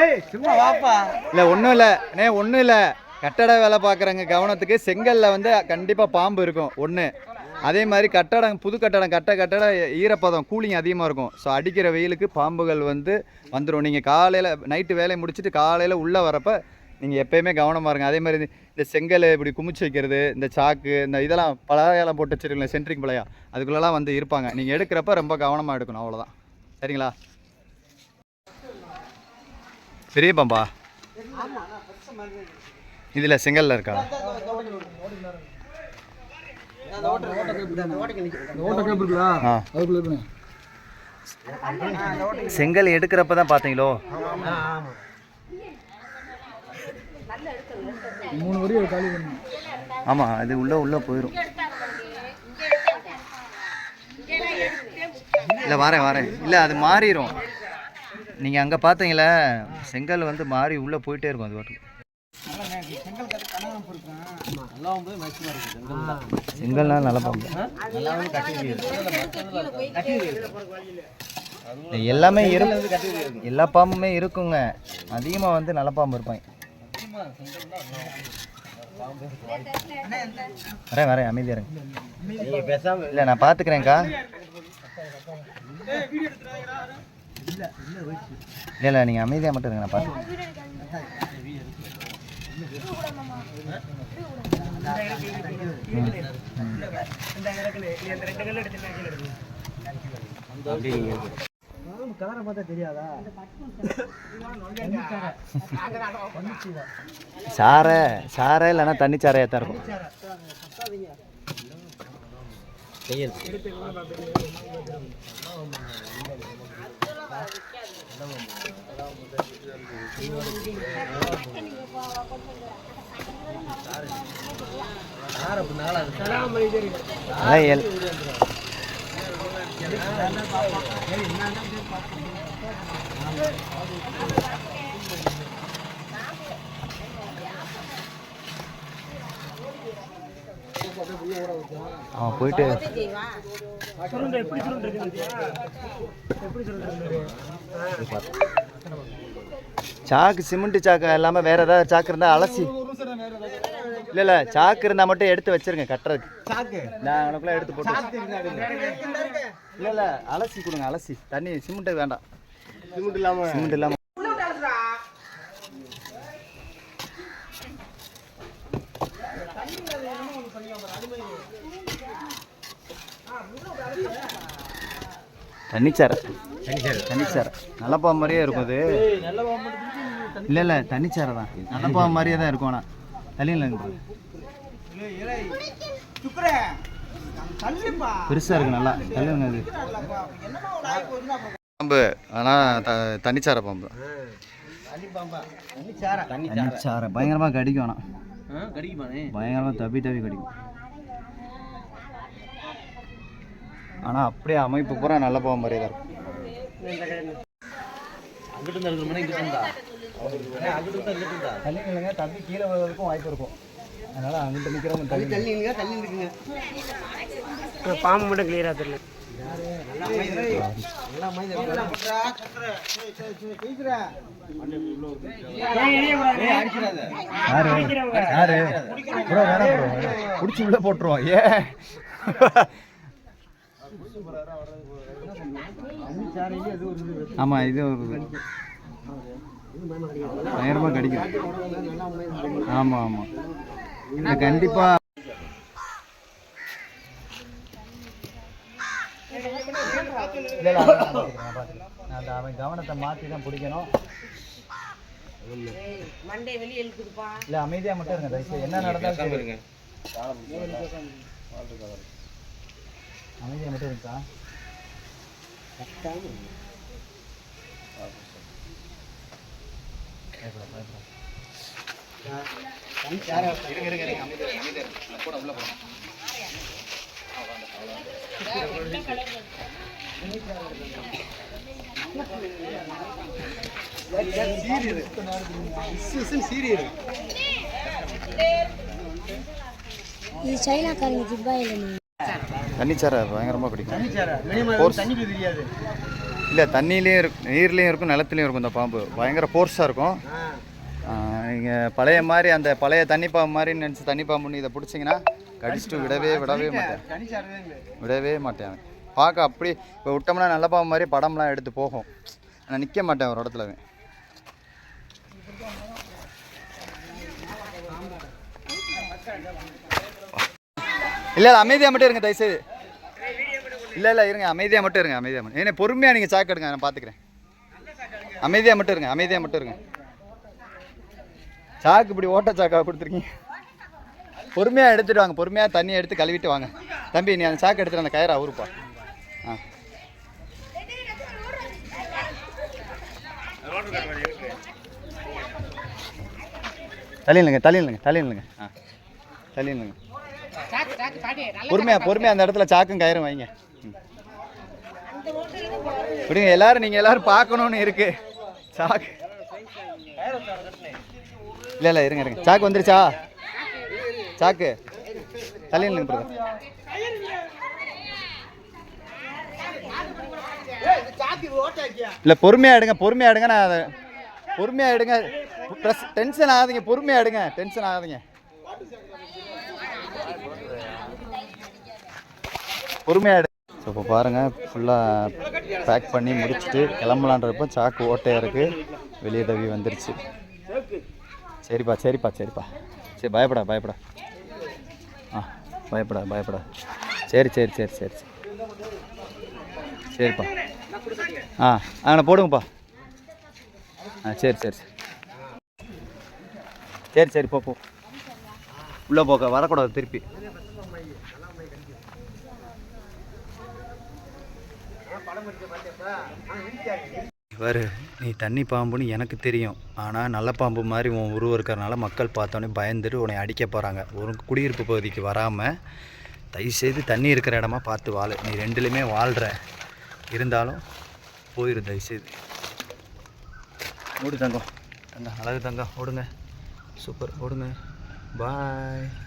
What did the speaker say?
ஏய் சும்மா வாப்பா. இல்லை ஒன்றும் இல்லை. நே ஒன்றும் இல்லை. கட்டட வேலை பார்க்குறவங்க கவனத்துக்கு செங்கல்ல வந்து கண்டிப்பாக பாம்பு இருக்கும். ஒன்று அதே மாதிரி கட்டடம் புது கட்டடம் கட்ட கட்டட ஈரப்பதம் கூலிங் அதிகமாக இருக்கும். ஸோ அடிக்கிற வெயிலுக்கு பாம்புகள் வந்து வந்துடும் நீங்கள் காலையில் நைட்டு வேலையை முடிச்சுட்டு காலையில் உள்ளே வரப்போ நீங்கள் எப்பயுமே கவனமாக இருங்க. அதே மாதிரி இந்த- செங்கல் இப்படி குமிச்சு வைக்கிறது இந்த சாக்கு இந்த இதெல்லாம் பலகாலம் போட்டு வச்சிருக்கீங்களா சென்ட்ரிங் பழையா அதுக்குள்ளெல்லாம் வந்து இருப்பாங்க. நீங்கள் எடுக்கிறப்ப ரொம்ப கவனமாக எடுக்கணும். அவ்வளோதான் சரிங்களா? பெரிய பாம்பா? இதில் செங்கல்ல இருக்கா? செங்கல் எடுக்கிறப்ப தான் பார்த்தீங்களோ? மூணு வரி காலி ஆமாம் அது உள்ளே உள்ளே போயிடும் இல்லை வரேன் வரேன். இல்லை அது மாறிடும் நீங்கள் அங்கே பார்த்தீங்களே செங்கல் வந்து மாறி உள்ளே போயிட்டே இருக்கும் அது பாட்டுக்கு. செங்கல்னா நல்ல பாம்பு எல்லாமே இரு எல்லா பாம்புமே இருக்குங்க. அதிகமாக வந்து நல்ல பாம்பு இருப்பாங்க. வரேன் வரேன். அமைதியா இருங்க. இல்லை நான் பார்த்துக்கிறேன்க்கா இல்லை இல்லை நீங்கள் அமைதியாக மட்டும் இருங்க நான் பார்த்து கலரை பார்த்தா தெரியாதா சாரை சாரை இல்லைன்னா தண்ணி சாரையாக தான் இருக்கும். அதான் எல். அவன் போயிட்டு. சாக்கு சிமெண்ட் சாக்கு இல்லாமல் வேற ஏதாவது சாக்கு இருந்தால் அலசி. இல்லை இல்லை சாக்கு இருந்தால் மட்டும் எடுத்து வச்சிருங்க கட்டுறதுக்கு. சாக்கு? நான் உனக்குள்ள எடுத்து போட்டு இல்லை இல்லை அலசி கொடுங்க அலசி. தண்ணி சிமெண்ட்டு வேண்டாம். சிமெண்ட் இல்லாம சிமெண்ட் இல்லாமல் தண்ணிச்சாரை தண்ணிச்சாரை நல்ல பாம்பு மாதிரியே இருக்கும் அது. இல்லை இல்லை தண்ணிச்சாரை தான். நல்ல பாம்பு மாதிரியே தான் இருக்கும் ஆனால் தள்ளியில் பெருசாக இருக்கு நல்லா. தள்ளுங்க அது. பாம்பு. ஆனால் த தண்ணிச்சார பாம்பு. தண்ணிச்சார பயங்கரமாக கடிக்கும் ஆனால் பயங்கரமாக தப்பி தப்பி கடிக்கும். ஆனால் அப்படியே அமைப்பு பூரா நல்ல பாம்பு மாதிரியே தான் இருக்கும். தள்ளி நில்லுங்க தம்பி கீழே வாய்ப்பு இருக்கும். அதனால அங்கிட்டு நிற்கிறவங்க தள்ளி. தள்ளி தள்ளி நிற்குங்க பாம்பு மட்டும் கிளியரா தெரியல. யாரு? யாரு? ப்ரோ வேணாம் ப்ரோ பிடிச்சி உள்ள போட்டுருவோம். ஏ ஆமா இது ஒரு பயங்கரமா கடிக்கும் ஆமா ஆமா. இது கண்டிப்பா இல்ல, இல்ல, அவன் கவனத்தை மாத்தி தான் பிடிக்கணும் இல்ல அமைதியா மட்டும் இருங்க என்ன நடந்தாலும் சரி. அமைதியா மட்டும் இருக்கா? உள்ள போறேன் இது சைனாக்காரங்க துபாயில் தண்ணிச்சாரை பயங்கரமா பிடிக்கும் இல்லை தண்ணியிலையும் இருக்கும் நீர்லேயும் இருக்கும் நிலத்துலையும் இருக்கும் இந்த பாம்பு. பயங்கர ஃபோர்ஸாக இருக்கும். நீங்கள் பழைய மாதிரி அந்த பழைய தண்ணி பாம்பு மாதிரி நினச்சி தண்ணி பாம்புன்னு இதை பிடிச்சிங்கன்னா கடிச்சிட்டு விடவே விடவே மாட்டேன். விடவே மாட்டேன். பார்க்க அப்படி இப்போ விட்டோம்னா நல்ல பாம்பு மாதிரி படம்லாம் எடுத்து போகும். நான் நிற்க மாட்டேன் ஒரு இடத்துல இல்லை அமைதியாக மட்டும் இருங்க தயவுசெய்து. இல்லை இல்லை இருங்க. அமைதியாக மட்டும் இருங்க அமைதியாக மட்டும். ஏன்னா பொறுமையாக நீங்கள் சாக்கு எடுங்க நான் பார்த்துக்கிறேன் அமைதியாக மட்டும் இருங்க அமைதியாக மட்டும் இருங்க. சாக்கு இப்படி ஓட்ட சாக்காக கொடுத்துருக்கீங்க. பொறுமையாக எடுத்துட்டு வாங்க பொறுமையாக தண்ணி எடுத்து கழுவிட்டு வாங்க. தம்பி நீ அந்த சாக்கு எடுத்துட்டு அந்த கயிறை அவருப்பா. ஆ. தள்ளிடுங்க தள்ளிடுங்க தள்ளிடுங்க ஆ. தள்ளிடுங்க பொறுமையா பொறுமையா அந்த இடத்துல சாக்கும் கயிறும் வைங்க. விடுங்க எல்லாரும் நீங்க எல்லாரும் பார்க்கணும்னு இருக்கு. சாக்கு. இல்ல இல்ல இருங்க இருங்க. சாக்கு வந்துருச்சா? சாக்கு. தலையில் பிரதர் இல்ல பொறுமையாக எடுங்க பொறுமையா எடுங்க நான் அதை பொறுமையா எடுங்க. டென்ஷன் ஆகாதீங்க பொறுமையா எடுங்க. டென்ஷன் ஆகாதீங்க. பொறுமையாக ஸோ இப்போ பாருங்கள் ஃபுல்லாக பேக் பண்ணி முடிச்சுட்டு கிளம்பலான்றப்போ சாக்கு ஓட்டையாக இருக்குது வெளியே தவி வந்துருச்சு. சரிப்பா சரிப்பா சரிப்பா. சரி பயப்படா பயப்படா. ஆ பயப்படா பயப்படா. சரி சரி சரி சரி சரி. சரிப்பா. ஆ அங்கே போடுங்கப்பா. ஆ சரி சரி சரி. சரி சரி போ போ. உள்ளே போக்க வரக்கூடாது திருப்பி. இவர் நீ தண்ணி பாம்புன்னு எனக்கு தெரியும். ஆனால் நல்ல பாம்பு மாதிரி உன் உருவம் இருக்கிறனால மக்கள் பார்த்தோன்னே பயந்துட்டு உன்னை அடிக்க போகிறாங்க ஒரு குடியிருப்பு பகுதிக்கு வராமல் தயவுசெய்து தண்ணி இருக்கிற இடமா பார்த்து வாழ. நீ ரெண்டுலேயுமே வாழ்கிற இருந்தாலும் போயிரு தயவுசெய்து ஓடு தங்கம். தங்கம். அழகு தங்கம். ஓடுங்க. சூப்பர். ஓடுங்க. பாய்.